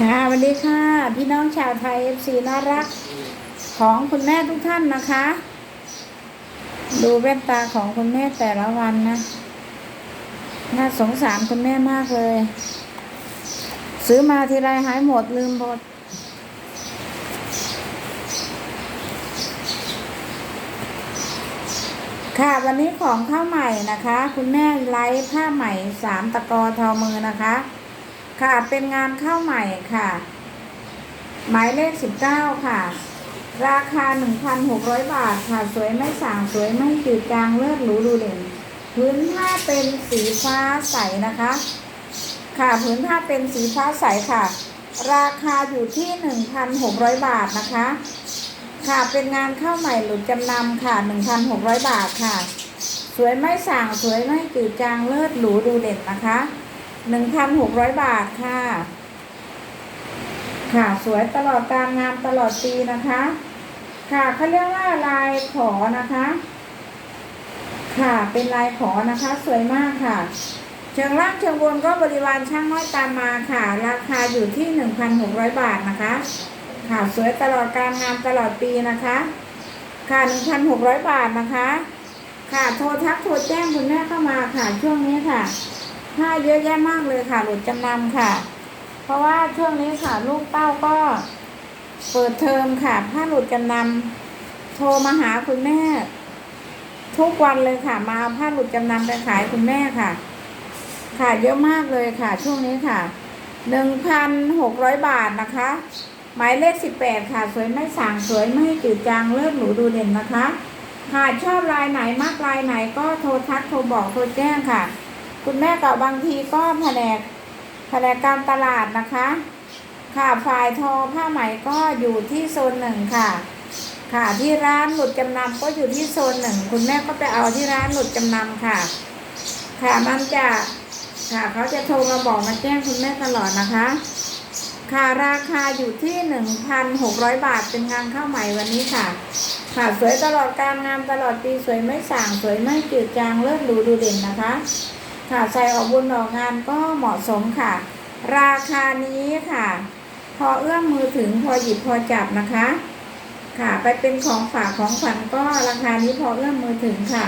ค่ะสวัสดีค่ะ พี่น้องชาวไทยเอฟซีน่ารักของคุณแม่ทุกท่านนะคะ ดูแว่นตาของคุณแม่แต่ละวันนะ น่าสงสารคุณแม่มากเลย ซื้อมาทีไรหายหมดลืมหมดค่ะวันนี้ของข้าวใหม่นะคะ คุณแม่ไลฟ์ผ้าใหม่สามตะกอทอมือนะคะ ค่ะเป็นงานข้าวใหม่ค่ะ หมายเลขสิบเก้าค่ะ ราคาหนึ่งพันหกร้อยบาทค่ะ สวยไม่ส่างสวยไม่จืดจางเลิศหรูดูเด่นพื้นผ้าเป็นสีฟ้าใสนะคะ ค่ะพื้นผ้าเป็นสีฟ้าใสค่ะ ราคาอยู่ที่หนึ่งพันหกร้อยบาทนะคะ ค่ะเป็นงานข้าวใหม่หลุดจำนำค่ะหนึ่งพันหกร้อยบาทค่ะ สวยไม่ส่างสวยไม่จืดจางเลิศหรูดูเด่นนะคะ หนึ่งพันหกร้อยบาทค่ะ ค่ะสวยตลอดการงานตลอดปีนะคะ ค่ะเขาเรียกว่าลายขอนะคะ ค่ะเป็นลายขอนะคะ สวยมากค่ะ เชิงล่างเชิงบนก็บริวารช่างน้อยตามมาค่ะ ราคาอยู่ที่หนึ่งพันหกร้อยบาทนะคะ ค่ะสวยตลอดการงานตลอดปีนะคะ ค่ะหนึ่งพันหกร้อยบาทนะคะ ค่ะโทรทักโทรแจ้งคุณแม่เข้ามาค่ะช่วงนี้ค่ะ ผ้าเยอะแยะมากเลยค่ะ หลุดจำนำค่ะ เพราะว่าช่วงนี้ค่ะลูกเต้าก็เปิดเทอมค่ะ ผ้าหลุดจำนำโทรมาหาคุณแม่ ทุกวันเลยค่ะมาเอาผ้าหลุดจำนำไปขายคุณแม่ค่ะ ค่ะเยอะมากเลยค่ะ ช่วงนี้ค่ะหนึ่งพันหกร้อยบาทนะคะ หมายเลขสิบแปดค่ะ สวยไม่สางสวยไม่จืดจางเลิศหรูดูเด่นนะคะค่ะชอบลายไหนมากลายไหนก็โทรทักโทรบอกโทรแจ้งค่ะ คุณแม่กับบางทีก็แผนกแผนกการตลาดนะคะ ค่ะฝ่ายทอผ้าไหมก็อยู่ที่โซนหนึ่งค่ะ ค่ะที่ร้านหลุดจำนำก็อยู่ที่โซนหนึ่งคุณแม่ก็ไปเอาที่ร้านหลุดจำนำค่ะ ค่ะมันจะค่ะเขาจะโทรมาบอกมาแจ้งคุณแม่ตลอดนะคะ ค่ะราคาอยู่ที่1,600บาทเป็นงานข้าวใหม่วันนี้ค่ะ ค่ะสวยตลอดการงานตลอดปีสวยไม่ส่างสวยไม่จืดจางเลิศหรูดูเด่นนะคะ ค่ะใส่ออกบุญออกงานก็เหมาะสมค่ะ ราคานี้ค่ะ พอเอื้อมมือถึงพอหยิบพอจับนะคะ ค่ะไปเป็นของฝากของขวัญก็ราคานี้พอเอื้อมมือถึงค่ะ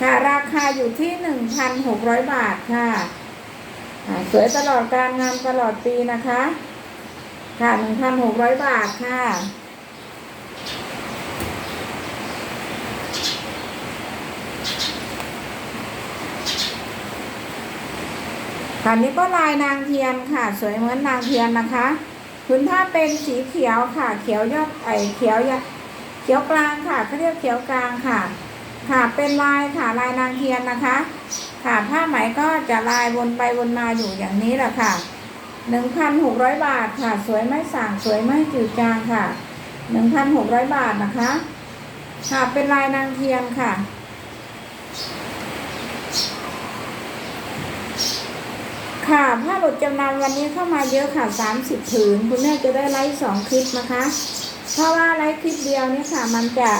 ค่ะราคาอยู่ที่1,600บาทค่ะค่ะสวยตลอดการงานตลอดปีนะคะ ค่ะหนึ่งพันหกร้อยบาทค่ะ ค่ะนี้ก็ลายนางเทียนค่ะ สวยเหมือนนางเทียนนะคะพื้นผ้าเป็นสีเขียวค่ะ เขียวยอดไอเขียวยเขียวกลางค่ะเขาเรียกเขียวกลางค่ะ ค่ะเป็นลายค่ะลายนางเทียนนะคะ ค่ะผ้าไหมก็จะลายวนไปวนมาอยู่อย่างนี้แหละค่ะหนึ่งพันหกร้อยบาทค่ะ สวยไม่สั่งสวยไม่จืดจางค่ะหนึ่งพันหกร้อยบาทนะคะ ค่ะเป็นลายนางเทียนค่ะ ค่ะผ้าหลุดจำนำวันนี้เข้ามาเยอะค่ะสามสิบผืนคุณแม่จะได้ไลฟ์สองคลิปนะคะ เพราะว่าไลฟ์คลิปเดียวนี่ค่ะ มันจะ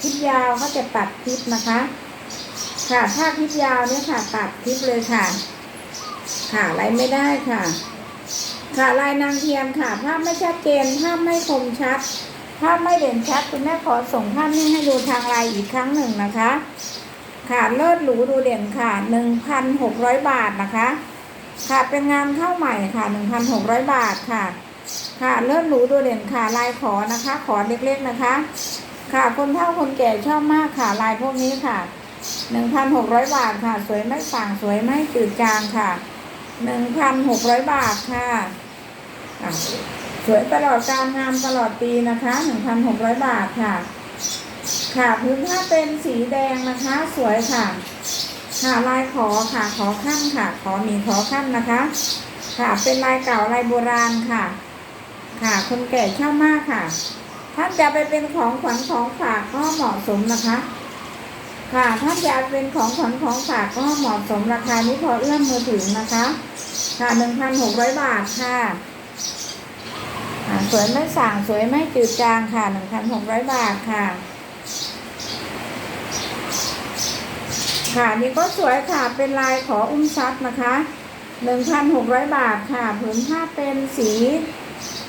คลิปยาวก็จะตัดคลิปนะคะ ค่ะถ้าคลิปยาวนี่ค่ะ ตัดคลิปเลยค่ะ ค่ะไลฟ์ไม่ได้ค่ะ ค่ะลายนางเทียนค่ะภาพไม่ชัดเจนภาพไม่คมชัดภาพไม่เด่นชัดคุณแม่ขอส่งภาพนี้ให้ดูทางไลน์อีกครั้งหนึ่งนะคะ ค่ะเลิศหรูดูเด่นค่ะหนึ่งพันหกร้อยบาทนะคะ ค่ะ เป็นงานเข้าใหม่ค่ะหนึ่งพันหกร้อยบาทค่ะ ค่ะ เลิศหรูดูเด่นค่ะ ลายขอนะคะ ขอเล็กๆนะคะ ค่ะ คนเฒ่าคนแก่ชอบมากค่ะ ลายพวกนี้ค่ะหนึ่งพันหกร้อยบาทค่ะ สวยไม่ส่างสวยไม่จืดจางค่ะหนึ่งพันหกร้อยบาทค่ะ สวยตลอดการงานตลอดปีนะคะหนึ่งพันหกร้อยบาทค่ะ ค่ะ พื้นผ้าเป็นสีแดงนะคะ สวยค่ะ ค่ะลายขอค่ะขอขั้นค่ะ ขอหมีขอขั้นนะคะ ค่ะเป็นลายเก่าลายโบราณค่ะ ค่ะคนแก่ชอบมากค่ะ ท่านจะไปเป็นของขวัญของฝากก็เหมาะสมนะคะ ค่ะท่านจะเป็นของขวัญของฝากก็เหมาะสมราคานี้พอเอื้อมมือถึงนะคะ ค่ะหนึ่งพันหกร้อยบาทค่ะสวยไม่สั่งสวยไม่จืดจางค่ะหนึ่งพันหกร้อยบาทค่ะ ค่ะนี่ก็สวยค่ะเป็นลายขออุ้มซับนะคะหนึ่งพันหกร้อยบาทค่ะผืนผ้าเป็นสี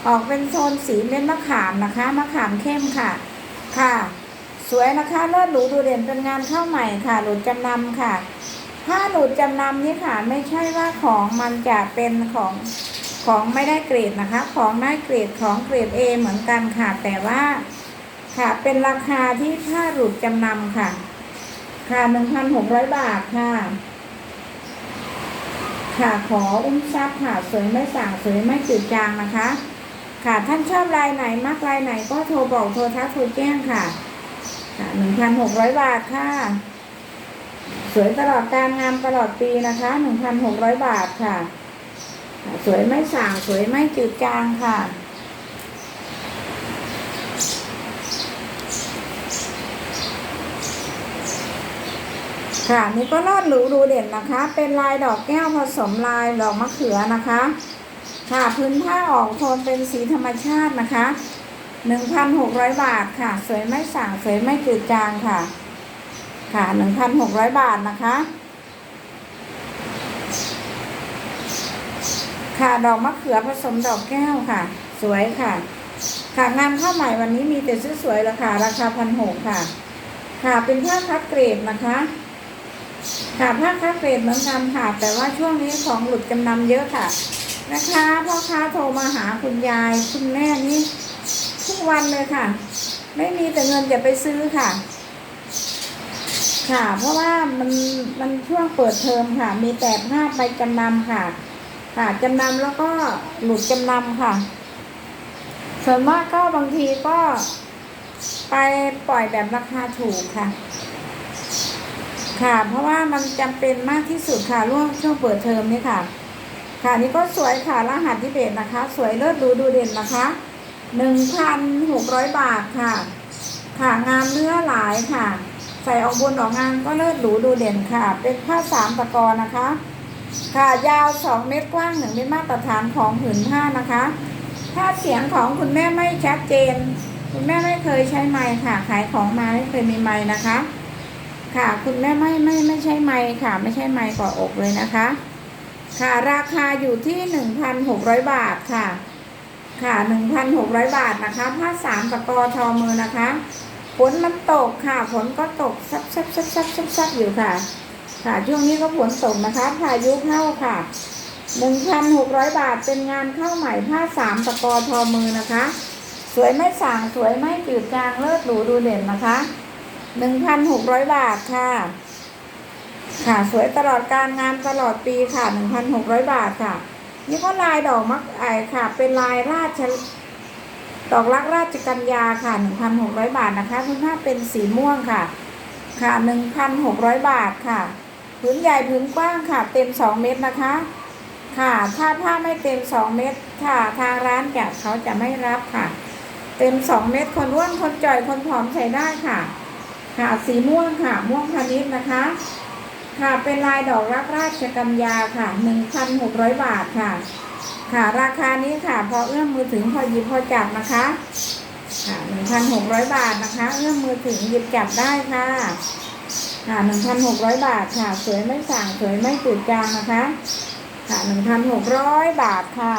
ออกเป็นโซนสีเม็ดมะขามนะคะมะขามเข้มค่ะ ค่ะ สวยนะคะเลิศหรูดูเด่นเป็นงานเข้าใหม่ค่ะ หลุดจำนำค่ะถ้าหลุดจำนำนี่ค่ะ ไม่ใช่ว่าของมันจะเป็นของของไม่ได้เกรดนะคะ ของได้เกรดของเกรด A เหมือนกันค่ะ แต่ว่าค่ะเป็นราคาที่ถ้าหลุดจำนำค่ะ ค่ะหนึ่งพันหกร้อยบาทค่ะ ค่ะขออุ้มทรัพย์ค่ะสวยไม่สั่งสวยไม่จืดจางนะคะ ค่ะท่านชอบลายไหนมักลายไหนก็โทรบอกโทรทักโทรแจ้งค่ะ ค่ะหนึ่งพันหกร้อยบาทค่ะ สวยตลอดการงามตลอดปีนะคะหนึ่งพันหกร้อยบาทค่ะค่ะสวยไม่สั่งสวยไม่จืดจางค่ะ ค่ะนี่ก็รอดหรูดูเด่นนะคะ เป็นลายดอกแก้วผสมลายดอกมะเขือนะคะ ค่ะพื้นผ้าออกโทนเป็นสีธรรมชาตินะคะหนึ่งพันหกร้อยบาทค่ะ สวยไม่สั่งสวยไม่จืดจางค่ะ ค่ะหนึ่งพันหกร้อยบาทนะคะ ค่ะดอกมะเขือผสมดอกแก้วค่ะ สวยค่ะ ค่ะงานเข้าใหม่วันนี้มีแต่สวยๆราคาราคาพันหกค่ะ ค่ะเป็นผ้าคัดเกรดนะคะ ค่ะผ้าคัดเกรดเหมือนกันค่ะ แต่ว่าช่วงนี้ของหลุดจำนำเยอะค่ะ นะคะพ่อค้าโทรมาหาคุณยายคุณแม่นี่ทุกวันเลยค่ะ ไม่มีแต่เงินจะไปซื้อค่ะ ค่ะ เพราะว่ามันมันช่วงเปิดเทอมค่ะ มีแต่ผ้าไปจำนำค่ะ ค่ะจำนำแล้วก็หลุดจำนำค่ะ ส่วนมากก็บางทีก็ไปปล่อยแบบราคาถูกค่ะ ค่ะ เพราะว่ามันจำเป็นมากที่สุดค่ะร่วงช่วงเปิดเทอมนี่ค่ะ ค่ะนี่ก็สวยค่ะรหัสที่เบสนะคะ สวยเลิศดูดูเด่นนะคะหนึ่งพันหกร้อยบาทค่ะ ค่ะงามเนื้อหลายค่ะ ใส่ออกบนออกงานก็เลิศหรูดูเด่นค่ะ เป็นผ้าสามตะกอนะคะ ค่ะยาวสองเมตรกว้างหนึ่งเมตรมาตรฐานของผืนผ้านะคะ ถ้าเสียงของคุณแม่ไม่ชัดเจน คุณแม่ไม่เคยใช้ไมค์ค่ะ ขายของมาไม่เคยมีไมค์นะคะ ค่ะ คุณแม่ไม่ไม่ไม่ใช่ไมค์ค่ะ ไม่ใช่ไมค์ก่ออกเลยนะคะ ค่ะราคาอยู่ที่หนึ่งพันหกร้อยบาทค่ะ ค่ะหนึ่งพันหกร้อยบาทนะคะผ้าสามตะกอทอมือนะคะฝนมันตกค่ะฝนก็ตกซับซับซับซับซับซับอยู่ค่ะ ค่ะช่วงนี้ก็ฝนตกนะคะพายุเข้าค่ะหนึ่งพันหกร้อยบาทเป็นงานเข้าใหม่ผ้าสามตะกอทอมือนะคะ สวยไม่ส่างสวยไม่จืดจางเลิศหรูดูเด่นนะคะ หนึ่งพันหกร้อยบาทค่ะ ค่ะสวยตลอดการงานตลอดปีค่ะหนึ่งพันหกร้อยบาทค่ะ นี่ก็ลายดอกมักไอค่ะ เป็นลายราชดอกรักราชกัญญาค่ะหนึ่งพันหกร้อยบาทนะคะคุณผ้าเป็นสีม่วงค่ะ ค่ะหนึ่งพันหกร้อยบาทค่ะพื้นใหญ่พื้นกว้างค่ะ เต็มสองเมตรนะคะ ค่ะถ้าผ้าไม่เต็มสองเมตรค่ะ ทางร้านจะเขาจะไม่รับค่ะ เต็มสองเมตรคนอ้วนคนจ่อยคนผอมใส่ได้ค่ะ ค่ะสีม่วงค่ะ ม่วงพาณิชย์นะคะ ค่ะเป็นลายดอกรักราชกัญญาค่ะหนึ่งพันหกร้อยบาทค่ะ ค่ะราคานี้ค่ะ พอเอื้อมมือถึงพอหยิบพอจับนะคะค่ะหนึ่งพันหกร้อยบาทนะคะ เอื้อมมือถึงหยิบจับได้ค่ะค่ะหนึ่งพันหกร้อยบาทค่ะ สวยไม่สั่งสวยไม่จืดจางนะคะ ค่ะหนึ่งพันหกร้อยบาทค่ะ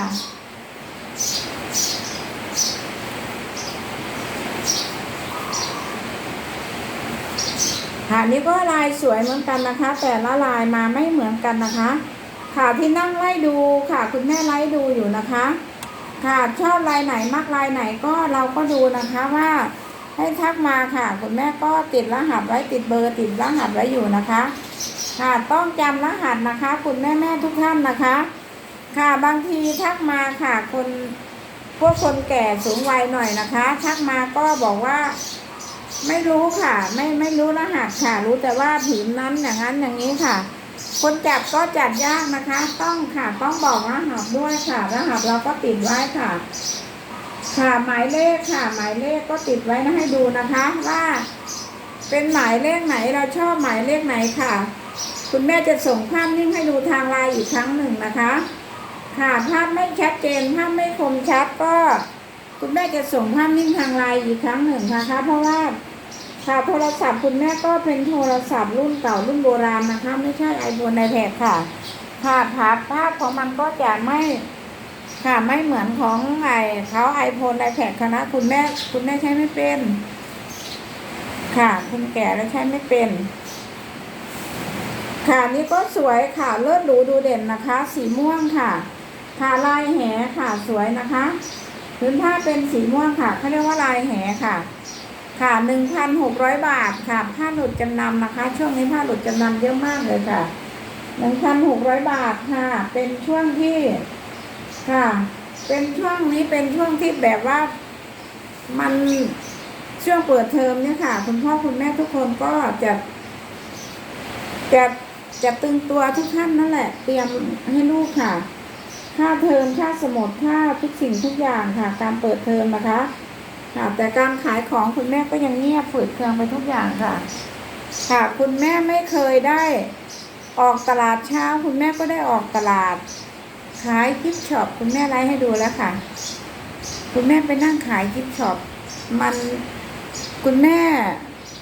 ค่ะนี่ก็ลายสวยเหมือนกันนะคะ แต่ละลายมาไม่เหมือนกันนะคะ ค่ะที่นั่งไล่ดูค่ะ คุณแม่ไล่ดูอยู่นะคะ ค่ะชอบลายไหนมักลายไหนก็เราก็ดูนะคะว่าให้ทักมาค่ะ คุณแม่ก็ติดรหัสไว้ติดเบอร์ติดรหัสไว้อยู่นะคะ ค่ะต้องจำรหัสนะคะ คุณแม่แม่ทุกท่านนะคะ ค่ะบางทีทักมาค่ะคนพวกคนแก่สูงวัยหน่อยนะคะ ทักมาก็บอกว่า ไม่รู้ค่ะ ไม่ไม่รู้รหัสค่ะ รู้แต่ว่าผืนนั้นอย่างนั้นอย่างนี้ค่ะ คนจับก็จัดยากนะคะ ต้องค่ะ ต้องบอกรหัสด้วยค่ะ รหัสเราก็ติดไว้ค่ะ ค่ะหมายเลขค่ะ หมายเลขก็ติดไว้นะให้ดูนะคะว่าเป็นหมายเลขไหนเราชอบหมายเลขไหนค่ะ คุณแม่จะส่งภาพนิ่งให้ดูทางไลน์อีกครั้งหนึ่งนะคะ ค่ะภาพไม่ชัดเจนภาพไม่คมชัดก็ คุณแม่จะส่งภาพนิ่งทางไลน์อีกครั้งหนึ่งนะคะ เพราะว่า ค่ะโทรศัพท์คุณแม่ก็เป็นโทรศัพท์รุ่นเก่ารุ่นโบราณนะคะ ไม่ใช่ไอโฟนไอแพดค่ะค่ะภาพภาพของมันก็จะไม่ค่ะไม่เหมือนของไอเขาไอโฟนไอแพดคณะคุณแม่คุณแม่ใช้ไม่เป็น ค่ะ คุณแก่แล้วใช้ไม่เป็น ค่ะนี่ก็สวยค่ะเลิศหรูดูเด่นนะคะ สีม่วงค่ะค่ะลายแหค่ะสวยนะคะพื้นผ้าเป็นสีม่วงค่ะเขาเรียกว่าลายแหค่ะ ค่ะหนึ่งพันหกร้อยบาทค่ะผ้าหลุดจำนำนะคะ ช่วงนี้ผ้าหลุดจำนำเยอะมากเลยค่ะหนึ่งพันหกร้อยบาทค่ะ เป็นช่วงที่ค่ะ เป็นช่วงนี้เป็นช่วงที่แบบว่ามันช่วงเปิดเทอมเนี่ยค่ะ คุณพ่อคุณแม่ทุกคนก็จะจะจะตึงตัวทุกท่านนั่นแหละ เตรียมให้ลูกค่ะ ค่าเทอมค่าสมุดค่าทุกสิ่งทุกอย่างค่ะ การเปิดเทอมนะคะ ค่ะแต่การขายของคุณแม่ก็ยังเงียบฝืดเคืองไปทุกอย่างค่ะ ค่ะ คุณแม่ไม่เคยได้ออกตลาดเช้า คุณแม่ก็ได้ออกตลาด ขายกิฟช็อปคุณแม่ไลฟ์ให้ดูแล้วค่ะ คุณแม่ไปนั่งขายกิฟช็อปมันคุณแม่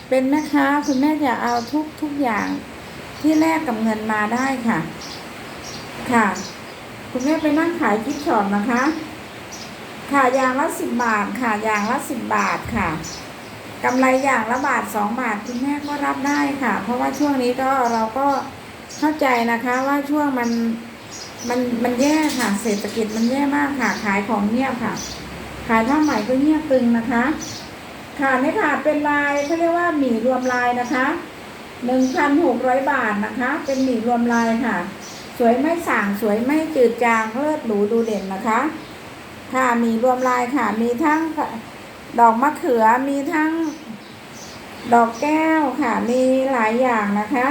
เป็นแม่ค้าคุณแม่จะเอาทุกทุกอย่างที่แลกกับเงินมาได้ค่ะ ค่ะ คุณแม่ไปนั่งขายกิฟช็อปนะคะ ค่ะอย่างละสิบบาทค่ะอย่างละสิบบาทค่ะกำไรอย่างละบาทสองบาทคุณแม่ก็รับได้ค่ะ เพราะว่าช่วงนี้ก็เราก็เข้าใจนะคะว่าช่วงมันมันมันแย่ค่ะ เศรษฐกิจมันแย่มากค่ะ ขายของเงียบค่ะ ขายผ้าใหม่ก็เงียบตึงนะคะ ค่ะนี่ค่ะเป็นลายเขาเรียกว่าหมี่รวมลายนะคะหนึ่งพันหกร้อยบาทนะคะ เป็นหมี่รวมลายค่ะ สวยไม่ส่างสวยไม่จืดจางเลิศหรูดูเด่นนะคะ ค่ะมีรวมลายค่ะ มีทั้งดอกมะเขือมีทั้งดอกแก้วค่ะ มีหลายอย่างนะคะ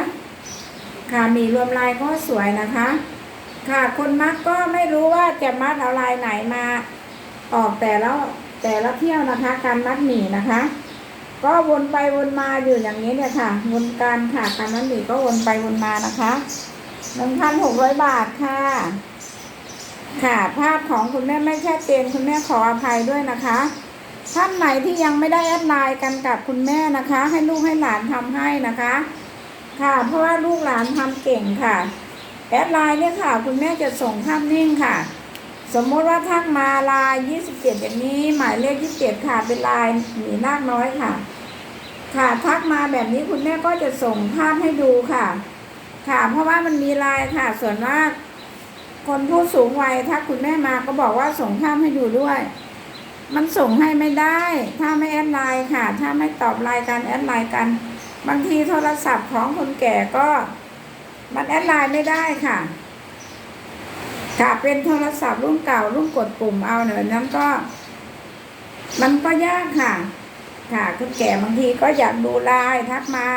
ค่ะมีรวมลายก็สวยนะคะ ค่ะคนมัดก็ไม่รู้ว่าจะมัดเอาลายไหนมาออกแต่ละแต่ละเที่ยวนะคะ การมัดหมี่นะคะ ก็วนไปวนมาอยู่อย่างนี้เนี่ยค่ะวนการค่ะการมัดหมี่ก็วนไปวนมานะคะหนึ่งพันหกร้อยบาทค่ะ ค่ะ ภาพของคุณแม่ไม่ชัดเจนคุณแม่ขออภัยด้วยนะคะ ท่านไหนที่ยังไม่ได้แอดไลน์กันกับคุณแม่นะคะ ให้ลูกให้หลานทำให้นะคะ ค่ะ เพราะว่าลูกหลานทำเก่งค่ะ แอดไลน์เนี่ยค่ะ คุณแม่จะส่งภาพนิ่งค่ะ สมมติว่าทักมาลาย27อย่างนี้ หมายเลข27ค่ะเป็นลายหมีนาคน้อยค่ะ ค่ะทักมาแบบนี้คุณแม่ก็จะส่งภาพให้ดูค่ะ ค่ะ เพราะว่ามันมีลายค่ะ ส่วนมาก คนผู้สูงวัยถ้าคุณแม่มาก็บอกว่าส่งภาพให้ดูด้วย มันส่งให้ไม่ได้ ถ้าไม่แอดไลน์ค่ะ ถ้าไม่ตอบไลน์กันแอดไลน์กัน บางทีโทรศัพท์ของคนแก่ก็ มันแอดไลน์ไม่ได้ค่ะค่ะเป็นโทรศัพท์รุ่นเก่ารุ่นกดปุ่มเอาเนี่ยนั้นก็ มันก็ยากค่ะ ค่ะคนแก่บางทีก็อยากดูไลน์ทักมา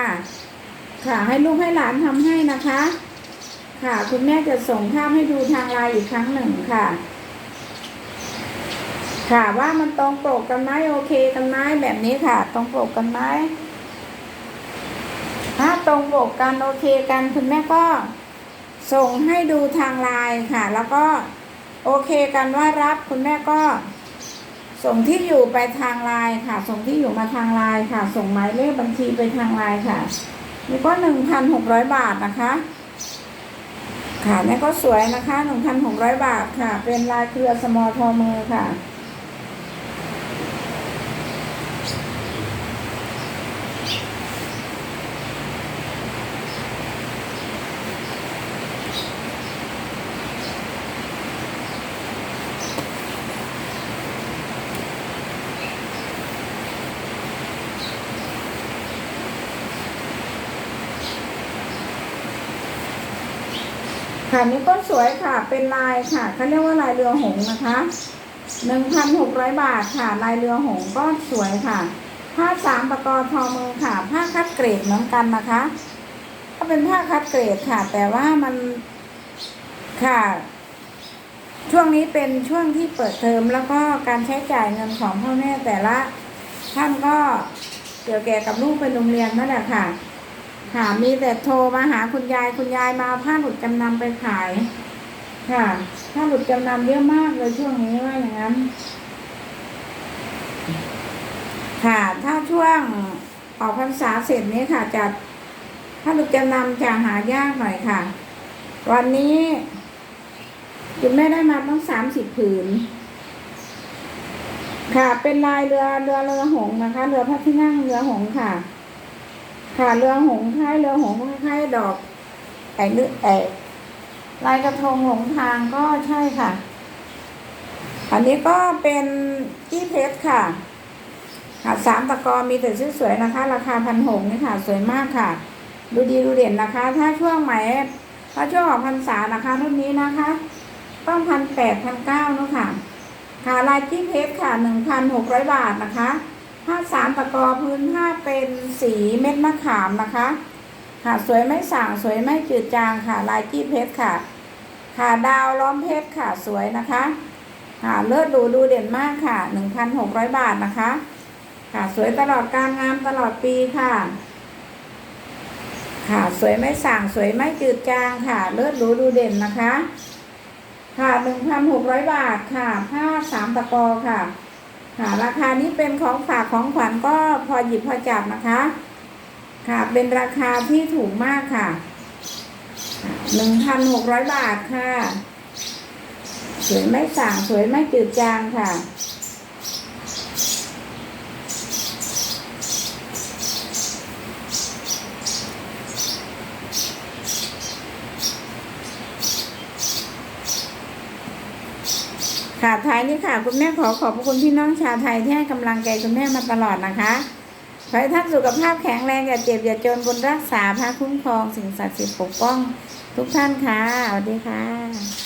ค่ะให้ลูกให้หลานทำให้นะคะ ค่ะ คุณแม่จะส่งภาพให้ดูทางไลน์อีกครั้งหนึ่งค่ะ ค่ะว่ามันตรงปกกันไหมโอเคกันไหมแบบนี้ค่ะ ตรงปกกันไหมถ้าตรงปกกันโอเคกันคุณแม่ก็ส่งให้ดูทางไลน์ค่ะ แล้วก็โอเคกันว่ารับคุณแม่ก็ ส่งที่อยู่ไปทางไลน์ค่ะ ส่งที่อยู่มาทางไลน์ค่ะ ส่งหมายเลขบัญชีไปทางไลน์ค่ะนี่ก็หนึ่งพันหกร้อยบาทนะคะ ค่ะนี่ก็สวยนะคะหนึ่งพันหกร้อยบาทค่ะ เป็นลายเครือสมอทอมือค่ะ ค่ะนี่ก็สวยค่ะ เป็นลายค่ะเขาเรียกว่าลายเรือหงนะคะหนึ่งพันหกร้อยบาทค่ะ ลายเรือหงก็สวยค่ะ ผ้าสามประกอบทอมือค่ะ ผ้าคัดเกรดเหมือนกันนะคะ ก็เป็นผ้าคัดเกรดค่ะ แต่ว่ามันค่ะ ช่วงนี้เป็นช่วงที่เปิดเทอมแล้วก็การใช้จ่ายเงินของพ่อแม่แต่ละ ท่านก็เกี่ยวแก่กับลูกไปโรงเรียนนั่นแหละค่ะ ค่ะ มีแต่โทรมาหาคุณยายคุณยายมาผ้าหลุดจำนำไปขาย ค่ะผ้าหลุดจำนำเยอะมากเลยช่วงนี้ว่าอย่างนั้น ค่ะ ถ้าช่วงออกพรรษาเสร็จนี้ค่ะจะผ้าหลุดจำนำจะหายากหน่อยค่ะ วันนี้คุณแม่ได้มาต้องสามสิบผืน ค่ะ เป็นลายเรือเรือเรือหงนะคะ เรือพระที่นั่งเรือหงค่ะ ค่ะเรือหงส์คล้ายเรือหงส์คล้ายดอกไอ้นึกไอ้ลายกระทงหลงทางก็ใช่ค่ะ อันนี้ก็เป็นกี้เพชรค่ะค่ะสามตะกอมีแต่สวยๆนะคะ ราคาพันหกนี่ค่ะ สวยมากค่ะ ดูดีดูเด่นนะคะ ถ้าช่วงไหมถ้าช่วงออกพรรษานะคะรุ่นนี้นะคะ ต้องพันแปดพันเก้านาะค่ะ ค่ะลายกี้เพชรค่ะหนึ่งพันหกร้อยบาทนะคะ ผ้าสามตะกอพื้นผ้าเป็นสีเม็ดมะขามนะคะค่ะสวยไม่ส่างสวยไม่จืดจางค่ะ ลายกี้เพชรค่ะ ค่ะดาวล้อมเพชรค่ะสวยนะคะค่ะเลิศดูดูเด่นมากค่ะหนึ่งพันหกร้อยบาทนะคะ ค่ะสวยตลอดการงามตลอดปีค่ะ ค่ะสวยไม่ส่างสวยไม่จืดจางค่ะ เลิศดูดูเด่นนะคะ ค่ะหนึ่งพันหกร้อยบาทค่ะผ้าสามตะกอค่ะ ค่ะ ราคานี้เป็นของฝากของขวัญก็พอหยิบพอจับนะคะ ค่ะ เป็นราคาที่ถูกมากค่ะหนึ่งพันหกร้อยบาทค่ะ สวยไม่สั่งสวยไม่จืดจางค่ะ ค่ะท้ายนี้ค่ะ คุณแม่ขอขอบคุณพี่น้องชาวไทยที่ให้กำลังใจคุณแม่มาตลอดนะคะขอให้ท่านสุขภาพแข็งแรงอย่าเจ็บอย่าจนบนรักษาพระคุ้มครองสิ่งศักดิ์สิทธิ์ปกป้อง ทุกท่านค่ะสวัสดีค่ะ